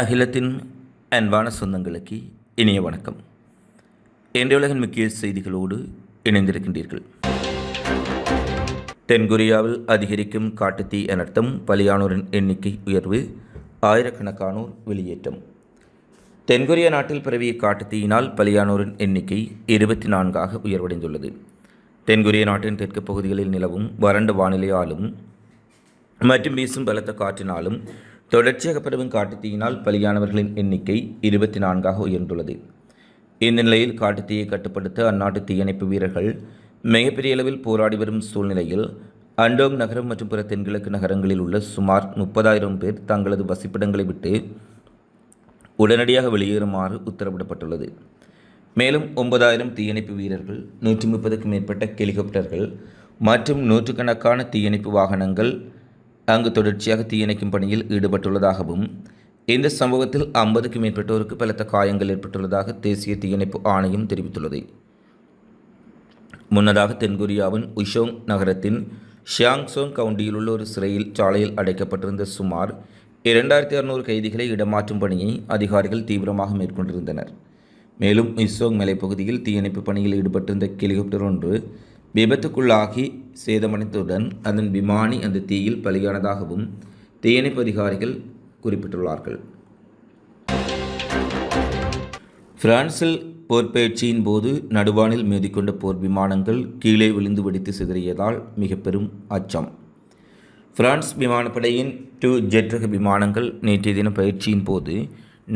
அகிலத்தின் அன்பான சொந்தங்களுக்கு இனிய வணக்கம். இன்றைய உலகின் முக்கிய செய்திகளோடு இணைந்திருக்கின்றீர்கள். தென்கொரியாவில் அதிகரிக்கும் காட்டுத்தீ அனர்த்தம் பலியானோரின் எண்ணிக்கை உயர்வு ஆயிரக்கணக்கானோர் வெளியேற்றம். தென்கொரியா நாட்டில் பரவிய காட்டுத்தீயினால் பலியானோரின் எண்ணிக்கை இருபத்தி நான்காக உயர்வடைந்துள்ளது. தென்கொரிய நாட்டின் தெற்கு பகுதிகளில் நிலவும் வறண்ட வானிலையாலும் மற்றும் வீசும் பலத்த காற்றினாலும் தொடர்ச்சியாக பரவும் காட்டுத்தீயினால் பலியானவர்களின் எண்ணிக்கை இருபத்தி நான்காக உயர்ந்துள்ளது. இந்த நிலையில் காட்டுத்தீயை கட்டுப்படுத்த அந்நாட்டு தீயணைப்பு வீரர்கள் மிகப்பெரிய அளவில் போராடி வரும் சூழ்நிலையில் அண்டோங் நகரம் மற்றும் பிற தென்கிழக்கு நகரங்களில் உள்ள சுமார் முப்பதாயிரம் பேர் தங்களது வசிப்பிடங்களை விட்டு உடனடியாக வெளியேறுமாறு உத்தரவிடப்பட்டுள்ளது. மேலும் ஒன்பதாயிரம் தீயணைப்பு வீரர்கள் நூற்றி முப்பதுக்கும் மேற்பட்ட ஹெலிகாப்டர்கள் மற்றும் நூற்றுக்கணக்கான தீயணைப்பு வாகனங்கள் அங்கு தொடர்ச்சியாக தீயணைக்கும் பணியில் ஈடுபட்டுள்ளதாகவும் இந்த சம்பவத்தில் ஐம்பதுக்கும் மேற்பட்டோருக்கு பலத்த காயங்கள் ஏற்பட்டுள்ளதாக தேசிய தீயணைப்பு ஆணையம் தெரிவித்துள்ளது. முன்னதாக தென்கொரியாவின் உஷோங் நகரத்தின் ஷியாங்சோங் கவுண்டியில் உள்ள ஒரு சிறையில் சாலையில் அடைக்கப்பட்டிருந்த சுமார் இரண்டாயிரத்தி அறுநூறு கைதிகளை இடமாற்றும் பணியை அதிகாரிகள் தீவிரமாக மேற்கொண்டிருந்தனர். மேலும் இசோங் மலைப்பகுதியில் தீயணைப்பு பணியில் ஈடுபட்டிருந்த ஹெலிகாப்டர் ஒன்று விபத்துக்குள்ளாகி சேதமடைந்ததுடன் அதன் விமானி அந்த தீயில் பலியானதாகவும் தீயணைப்பு அதிகாரிகள் குறிப்பிட்டுள்ளார்கள். பிரான்சில் போர் பயிற்சியின் போது நடுவானில் மோதிக்கொண்ட போர் விமானங்கள் கீழே விழுந்து வெடித்து சிதறியதால் மிக பெரும் அச்சம். பிரான்ஸ் விமானப்படையின் டூ ஜெட் ரக விமானங்கள் நேற்றைய தின பயிற்சியின் போது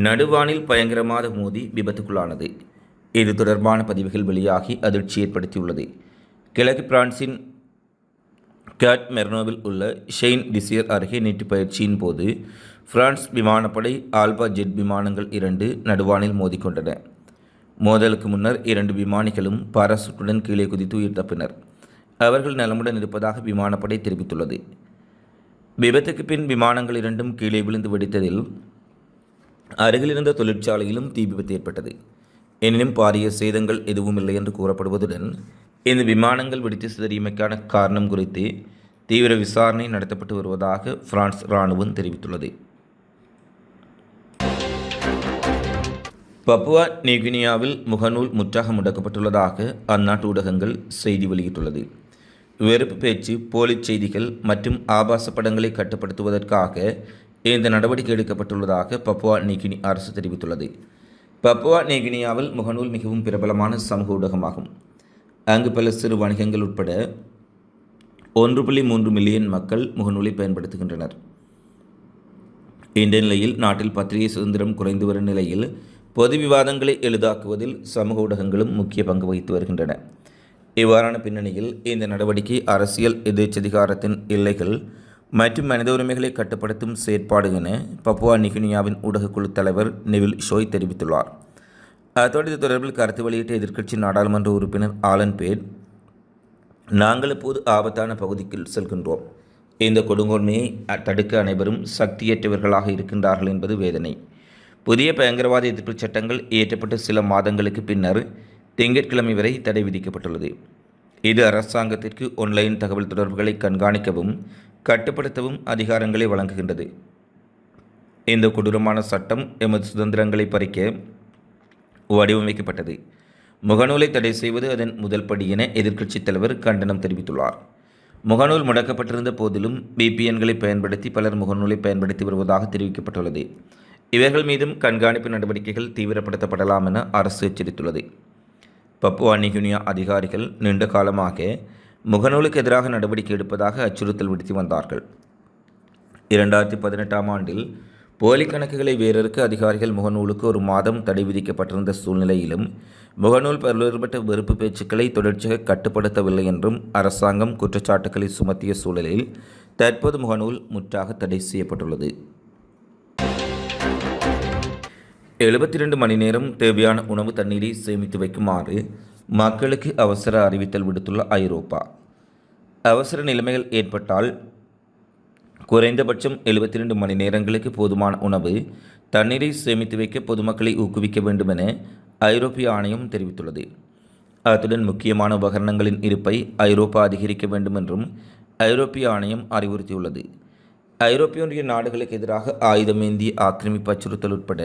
நடுவானில் பயங்கரமாக மோதி விபத்துக்குள்ளானது. இது தொடர்பான பதிவுகள் வெளியாகி அதிர்ச்சி ஏற்படுத்தியுள்ளது. கிழக்கு பிரான்சின் கேட் மெர்னோவில் உள்ள ஷெயின் டிசியர் அருகே நேற்று பயிற்சியின் போது பிரான்ஸ் விமானப்படை ஆல்பா ஜெட் விமானங்கள் இரண்டு நடுவானில் மோதிக்கொண்டன. மோதலுக்கு முன்னர் இரண்டு விமானிகளும் பாராசூட்டுடன் கீழே குதித்து உயிர் தப்பினர். அவர்கள் நலமுடன் இருப்பதாக விமானப்படை தெரிவித்துள்ளது. விபத்துக்கு பின் விமானங்கள் இரண்டும் கீழே விழுந்து வெடித்ததில் அருகிலிருந்த தொழிற்சாலையிலும் தீ விபத்து ஏற்பட்டது. எனினும் பாரிய சேதங்கள் எதுவும் இல்லை என்று கூறப்படுவதுடன் இந்த விமானங்கள் வெடித்து சிதறியமைக்கான காரணம் குறித்து தீவிர விசாரணை நடத்தப்பட்டு வருவதாக பிரான்ஸ் இராணுவம் தெரிவித்துள்ளது. பப்புவா நியூகினியாவில் முகநூல் முற்றாக முடக்கப்பட்டுள்ளதாக அந்நாட்டு ஊடகங்கள் செய்தி வெளியிட்டுள்ளது. வெறுப்பு பேச்சு போலி செய்திகள் மற்றும் ஆபாச படங்களை கட்டுப்படுத்துவதற்காக இந்த நடவடிக்கை எடுக்கப்பட்டுள்ளதாக பப்புவா நியூகினி அரசு தெரிவித்துள்ளது. பப்புவா நியூகினியாவில் முகநூல் மிகவும் பிரபலமான சமூக ஊடகமாகும். அங்கு பல சிறு வணிகங்கள் உட்பட ஒன்று புள்ளி மூன்று மில்லியன் மக்கள் முகநூலை பயன்படுத்துகின்றனர். இந்த நிலையில் நாட்டில் பத்திரிகை சுதந்திரம் குறைந்து வரும் நிலையில் பொது விவாதங்களை எளிதாக்குவதில் சமூக ஊடகங்களும் முக்கிய பங்கு வகித்து வருகின்றன. இவ்வாறான பின்னணியில் இந்த நடவடிக்கை அரசியல் எதிர்ச்சதிகாரத்தின் எல்லைகள் மற்றும் மனித உரிமைகளை கட்டுப்படுத்தும் செயற்பாடு என பப்புவா நிகினியாவின் ஊடகக்குழு தலைவர் நெவில் ஷோய் தெரிவித்துள்ளார். அத்தோடு இது தொடர்பில் கருத்து வெளியிட்ட எதிர்க்கட்சி நாடாளுமன்ற உறுப்பினர் ஆலன் பேட் நாங்கள் இப்போது ஆபத்தான பகுதிக்குள் செல்கின்றோம். இந்த கொடுங்கோன்மையை தடுக்க அனைவரும் சக்தியற்றவர்களாக இருக்கின்றார்கள் என்பது வேதனை. புதிய பயங்கரவாத எதிர்ப்பு சட்டங்கள் இயற்றப்பட்ட சில மாதங்களுக்கு பின்னர் திங்கட்கிழமை வரை தடை விதிக்கப்பட்டுள்ளது. இது அரசாங்கத்திற்கு ஒன்லைன் தகவல் தொடர்புகளை கண்காணிக்கவும் கட்டுப்படுத்தவும் அதிகாரங்களை வழங்குகின்றது. இந்த கொடூரமான சட்டம் எமது சுதந்திரங்களை பறிக்க வடிவமைக்கப்பட்டது. முகநூலை தடை செய்வது அதன் முதல் படி என எதிர்க்கட்சித் தலைவர் கண்டனம் தெரிவித்துள்ளார். முகநூல் முடக்கப்பட்டிருந்த போதிலும் பிபிஎன்களை பயன்படுத்தி பலர் முகநூலை பயன்படுத்தி வருவதாக தெரிவிக்கப்பட்டுள்ளது. இவர்கள் மீதும் கண்காணிப்பு நடவடிக்கைகள் தீவிரப்படுத்தப்படலாம் என அரசு எச்சரித்துள்ளது. பப்புவா நிகுனியா அதிகாரிகள் நீண்ட காலமாக முகநூலுக்கு எதிராக நடவடிக்கை எடுப்பதாக அச்சுறுத்தல் விடுத்து வந்தார்கள். இரண்டாயிரத்தி பதினெட்டாம் ஆண்டில் போலி கணக்குகளை வீரருக்கு அதிகாரிகள் முகநூலுக்கு ஒரு மாதம் தடை விதிக்கப்பட்டிருந்த சூழ்நிலையிலும் முகநூல் பல்வேறுபட்ட வெறுப்பு பேச்சுக்களை தொடர்ச்சியாக கட்டுப்படுத்தவில்லை என்றும் அரசாங்கம் குற்றச்சாட்டுக்களை சுமத்திய சூழலில் தற்போது முகநூல் முற்றாக தடை செய்யப்பட்டுள்ளது. எழுபத்தி ரெண்டு மணி நேரம் தேவையான உணவு தண்ணீரை சேமித்து வைக்குமாறு மக்களுக்கு அவசர அறிவித்தல் விடுத்துள்ள ஐரோப்பா. அவசர நிலைமைகள் ஏற்பட்டால் குறைந்தபட்சம் எழுபத்தி ரெண்டு மணி நேரங்களுக்கு போதுமான உணவு தண்ணீரை சேமித்து வைக்க பொதுமக்களை ஊக்குவிக்க வேண்டும் என ஐரோப்பிய ஆணையம் தெரிவித்துள்ளது. அத்துடன் முக்கியமான உபகரணங்களின் இருப்பை ஐரோப்பா அதிகரிக்க வேண்டும் என்றும் ஐரோப்பிய ஆணையம் அறிவுறுத்தியுள்ளது. ஐரோப்பிய ஒன்றிய நாடுகளுக்கு எதிராக ஆயுதமேந்தி ஆக்கிரமிப்பு அச்சுறுத்தல் உட்பட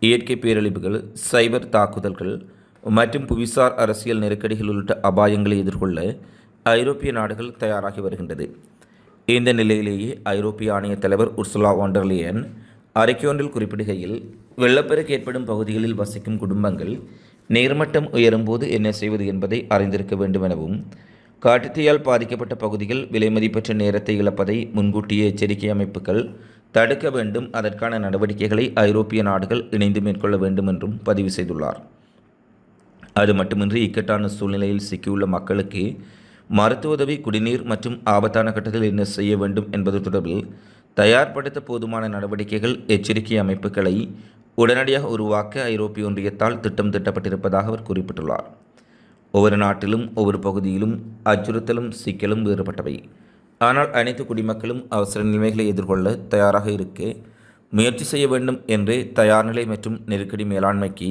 இயற்கை பேரழிவுகள் சைபர் தாக்குதல்கள் மற்றும் புவிசார் அரசியல் நெருக்கடிகள் உள்ளிட்ட அபாயங்களை எதிர்கொள்ள ஐரோப்பிய நாடுகள் தயாராகி வருகின்றது. இந்த நிலையிலேயே ஐரோப்பிய ஆணைய தலைவர் உர்சுலா வாண்டர்லியன் அறிக்கையொன்றில் குறிப்பிடுகையில் வெள்ளப்பெருக்கு ஏற்படும் பகுதிகளில் வசிக்கும் குடும்பங்கள் நீர்மட்டம் உயரும்போது என்ன செய்வது என்பதை அறிந்திருக்க வேண்டும் எனவும் காட்டுத்தீயால் பாதிக்கப்பட்ட பகுதிகள் விலைமதிப்பற்ற நேரத்தை இழப்பதை முன்கூட்டிய எச்சரிக்கை அமைப்புகள் தடுக்க வேண்டும். அதற்கான நடவடிக்கைகளை ஐரோப்பிய நாடுகள் இணைந்து மேற்கொள்ள வேண்டும் என்றும் பதிவு செய்துள்ளார். அது மட்டுமின்றி இக்கட்டான சூழ்நிலையில் சிக்கியுள்ள மக்களுக்கு மருத்துவ உதவி குடிநீர் மற்றும் ஆபத்தான கட்டத்தில் என்ன செய்ய வேண்டும் என்பது தொடர்பில் தயார்படுத்த போதுமான நடவடிக்கைகள் எச்சரிக்கை அமைப்புகளை உடனடியாக உருவாக்க ஐரோப்பிய ஒன்றியத்தால் திட்டம் திட்டப்பட்டிருப்பதாக அவர் குறிப்பிட்டுள்ளார். ஒவ்வொரு நாட்டிலும் ஒவ்வொரு பகுதியிலும் அச்சுறுத்தலும் சிக்கலும் வேறுபட்டவை. ஆனால் அனைத்து குடிமக்களும் அவசர நிலைமைகளை எதிர்கொள்ள தயாராக இருக்க முயற்சி செய்ய வேண்டும் என்றே தயார்நிலை மற்றும் நெருக்கடி மேலாண்மைக்கு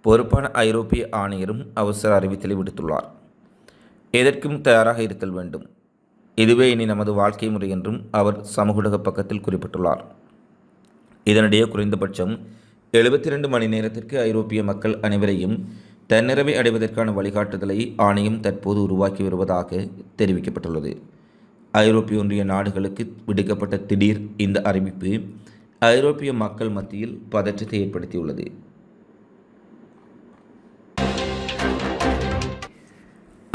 பொறுப்பான ஐரோப்பிய ஆணையரும் அவசர அறிவித்தலை விடுத்துள்ளார். எதற்கும் தயாராக இருத்தல் வேண்டும். இதுவே இனி நமது வாழ்க்கை முறை என்றும் அவர் சமூக பக்கத்தில் குறிப்பிட்டுள்ளார். இதனிடையே குறைந்தபட்சம் எழுபத்தி ரெண்டு மணி நேரத்திற்கு ஐரோப்பிய மக்கள் அனைவரையும் தன்னிறைவை அடைவதற்கான வழிகாட்டுதலை ஆணையம் தற்போது உருவாக்கி வருவதாக தெரிவிக்கப்பட்டுள்ளது. ஐரோப்பிய ஒன்றிய நாடுகளுக்கு விடுக்கப்பட்ட திடீர் இந்த அறிவிப்பு ஐரோப்பிய மக்கள் மத்தியில் பதற்றத்தை ஏற்படுத்தியுள்ளது.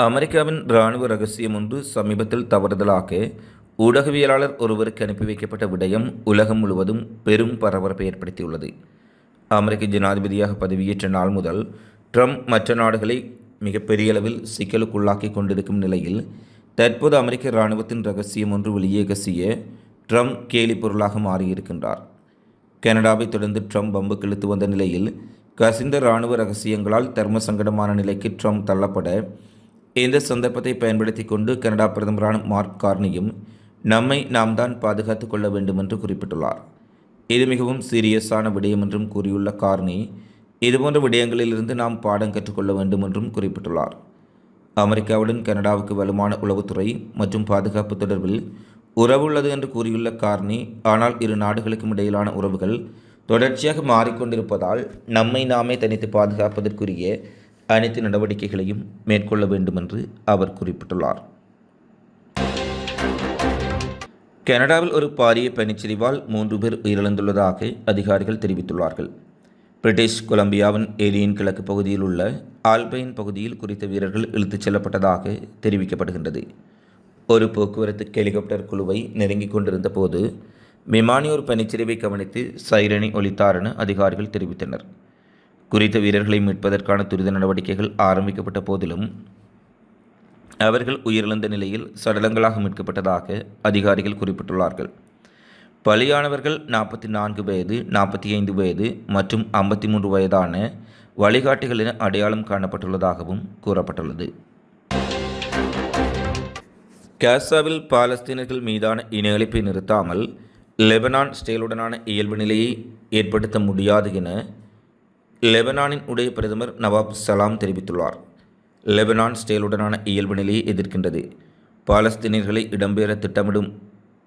அமெரிக்காவின் இராணுவ ரகசியம் ஒன்று சமீபத்தில் தவறுதலாக ஊடகவியலாளர் ஒருவருக்கு அனுப்பி வைக்கப்பட்ட விடயம் உலகம் முழுவதும் பெரும் பரபரப்பை ஏற்படுத்தியுள்ளது. அமெரிக்க ஜனாதிபதியாக பதவியேற்ற நாள் முதல் ட்ரம்ப் மற்ற நாடுகளை மிகப்பெரிய அளவில் சிக்கலுக்குள்ளாக்கி கொண்டிருக்கும் நிலையில் தற்போது அமெரிக்க இராணுவத்தின் ரகசியம் ஒன்று வெளியே கசிய ட்ரம்ப் கேலி பொருளாக மாறியிருக்கின்றார். கனடாவை தொடர்ந்து ட்ரம்ப் பம்பு கிழித்து வந்த நிலையில் கசிந்த இராணுவ ரகசியங்களால் தர்ம சங்கடமான நிலைக்கு ட்ரம்ப் தள்ளப்பட இந்த சந்தர்ப்பத்தை பயன்படுத்தி கொண்டு கனடா பிரதமரான மார்க் கார்னியும் நம்மை நாம் தான் பாதுகாத்து கொள்ள வேண்டும் என்று குறிப்பிட்டுள்ளார். இது மிகவும் சீரியஸான விடயம் என்றும் கூறியுள்ள கார்னி இதுபோன்ற விடயங்களிலிருந்து நாம் பாடம் கற்றுக்கொள்ள வேண்டும் என்றும் குறிப்பிட்டுள்ளார். அமெரிக்காவுடன் கனடாவுக்கு வலுவான உளவுத்துறை மற்றும் பாதுகாப்பு தொடர்பில் உறவு உள்ளது என்று கூறியுள்ள கார்னி ஆனால் இரு நாடுகளுக்கும் இடையிலான உறவுகள் தொடர்ச்சியாக மாறிக்கொண்டிருப்பதால் நம்மை நாமே தனித்து பாதுகாப்பதற்குரிய அனைத்து நடவடிக்கைகளையும் மேற்கொள்ள வேண்டும் என்று அவர் குறிப்பிட்டுள்ளார். கனடாவில் ஒரு பாரிய பனிச்சரிவால் மூன்று பேர் உயிரிழந்துள்ளதாக அதிகாரிகள் தெரிவித்துள்ளார்கள். பிரிட்டிஷ் கொலம்பியாவின் ஏரியின் கிழக்கு பகுதியில் உள்ள ஆல்பைன் பகுதியில் குறித்த வீரர்கள் இழுத்துச் செல்லப்பட்டதாக தெரிவிக்கப்படுகின்றது. ஒரு போக்குவரத்து ஹெலிகாப்டர் குழுவை நெருங்கிக் கொண்டிருந்த போது விமானியோர் பனிச்சரிவை கவனித்து சைரணி ஒலித்தார் என அதிகாரிகள் தெரிவித்தனர். குறித்த வீரர்களை மீட்பதற்கான துரித நடவடிக்கைகள் ஆரம்பிக்கப்பட்ட போதிலும் அவர்கள் உயிரிழந்த நிலையில் சடலங்களாக மீட்கப்பட்டதாக அதிகாரிகள் குறிப்பிட்டுள்ளார்கள். பலியானவர்கள் நாற்பத்தி நான்கு வயது நாற்பத்தி ஐந்து வயது மற்றும் ஐம்பத்தி மூன்று வயதான வழிகாட்டிகள் என அடையாளம் காணப்பட்டுள்ளதாகவும் கூறப்பட்டுள்ளது. காசாவில் பாலஸ்தீனர்கள் மீதான இனஅழிப்பை நிறுத்தாமல் லெபனான் ஸ்டேலுடனான இயல்பு நிலையை ஏற்படுத்த முடியாது என லெபனானின் உடைய பிரதமர் நவாப் சலாம் தெரிவித்துள்ளார். லெபனான் ஸ்டேலுடனான இயல்பு நிலையை எதிர்க்கின்றது. பாலஸ்தீனியர்களை இடம்பெற திட்டமிடும்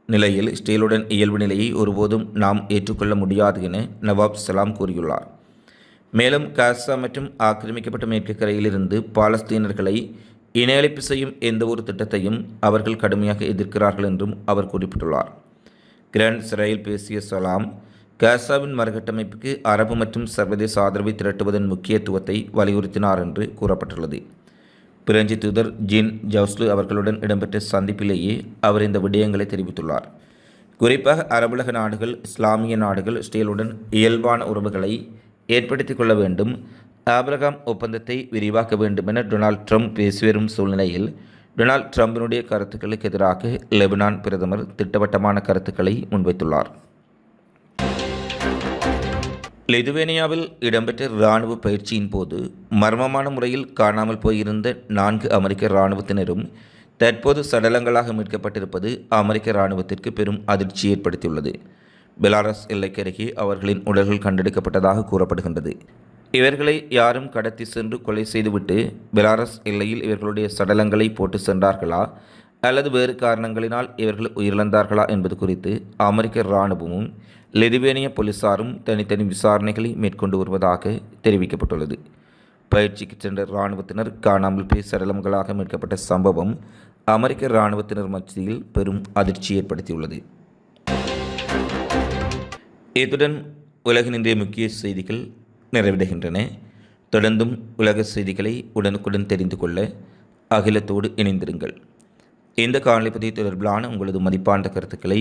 நிலையில் ஸ்டேலுடன் இயல்பு நிலையை ஒருபோதும் நாம் ஏற்றுக்கொள்ள முடியாது என நவாப் சலாம் கூறியுள்ளார். மேலும் காசா மற்றும் ஆக்கிரமிக்கப்பட்ட மேற்கு கரையிலிருந்து பாலஸ்தீனர்களை இணையளிப்பு செய்யும் எந்த ஒரு திட்டத்தையும் அவர்கள் கடுமையாக எதிர்க்கிறார்கள் என்றும் அவர் குறிப்பிட்டுள்ளார். கிராண்ட் சிறையில் பேசிய சலாம் காசாவின் மறுகட்டமைப்புக்கு அரபு மற்றும் சர்வதேச ஆதரவை திரட்டுவதன் முக்கியத்துவத்தை வலியுறுத்தினார் என்று கூறப்பட்டுள்ளது. பிரெஞ்சு தூதர் ஜீன் ஜவுஸ்லு அவர்களுடன் இடம்பெற்ற சந்திப்பிலேயே அவர் இந்த விடயங்களை தெரிவித்துள்ளார். குறிப்பாக அரபுலக நாடுகள் இஸ்லாமிய நாடுகள் இஸ்ரேலுடன் இயல்பான உறவுகளை ஏற்படுத்திக் கொள்ள வேண்டும் ஆபிரகாம் ஒப்பந்தத்தை விரிவாக்க வேண்டும் என டொனால்ட் ட்ரம்ப் பேசி வரும் சூழ்நிலையில் டொனால்ட் ட்ரம்பினுடைய கருத்துக்களுக்கு எதிராக லெபனான் பிரதமர் திட்டவட்டமான கருத்துக்களை முன்வைத்துள்ளார். லிதுவேனியாவில் இடம்பெற்ற இராணுவ பயிற்சியின் போது மர்மமான முறையில் காணாமல் போயிருந்த நான்கு அமெரிக்க இராணுவத்தினரும் தற்போது சடலங்களாக மீட்கப்பட்டிருப்பது அமெரிக்க இராணுவத்திற்கு பெரும் அதிர்ச்சி ஏற்படுத்தியுள்ளது. பெலாரஸ் எல்லைக்கருகே அவர்களின் உடல்கள் கண்டெடுக்கப்பட்டதாக கூறப்படுகின்றது. இவர்களை யாரும் கடத்தி சென்று கொலை செய்துவிட்டு பெலாரஸ் எல்லையில் இவர்களுடைய சடலங்களை போட்டு சென்றார்களா? அல்லது வேறு காரணங்களினால் இவர்கள் உயிரிழந்தார்களா என்பது குறித்து அமெரிக்க இராணுவமும் லிதுவேனிய போலீசாரும் தனித்தனி விசாரணைகளை மேற்கொண்டு வருவதாக தெரிவிக்கப்பட்டுள்ளது. பயிற்சிக்கு சென்ற இராணுவத்தினர் காணாமல் போய் சடலங்களாக மீட்கப்பட்ட சம்பவம் அமெரிக்க இராணுவத்தினர் மத்தியில் பெரும் அதிர்ச்சி ஏற்படுத்தியுள்ளது. இத்துடன் உலகின் இன்றைய முக்கிய செய்திகள் நிறைவடைகின்றன. தொடர்ந்தும் உலக செய்திகளை உடனுக்குடன் தெரிந்து கொள்ள அகிலத்தோடு இணைந்திருங்கள். இந்த காணொலி பதிவு தொடர்பிலான உங்களது மதிப்பான கருத்துக்களை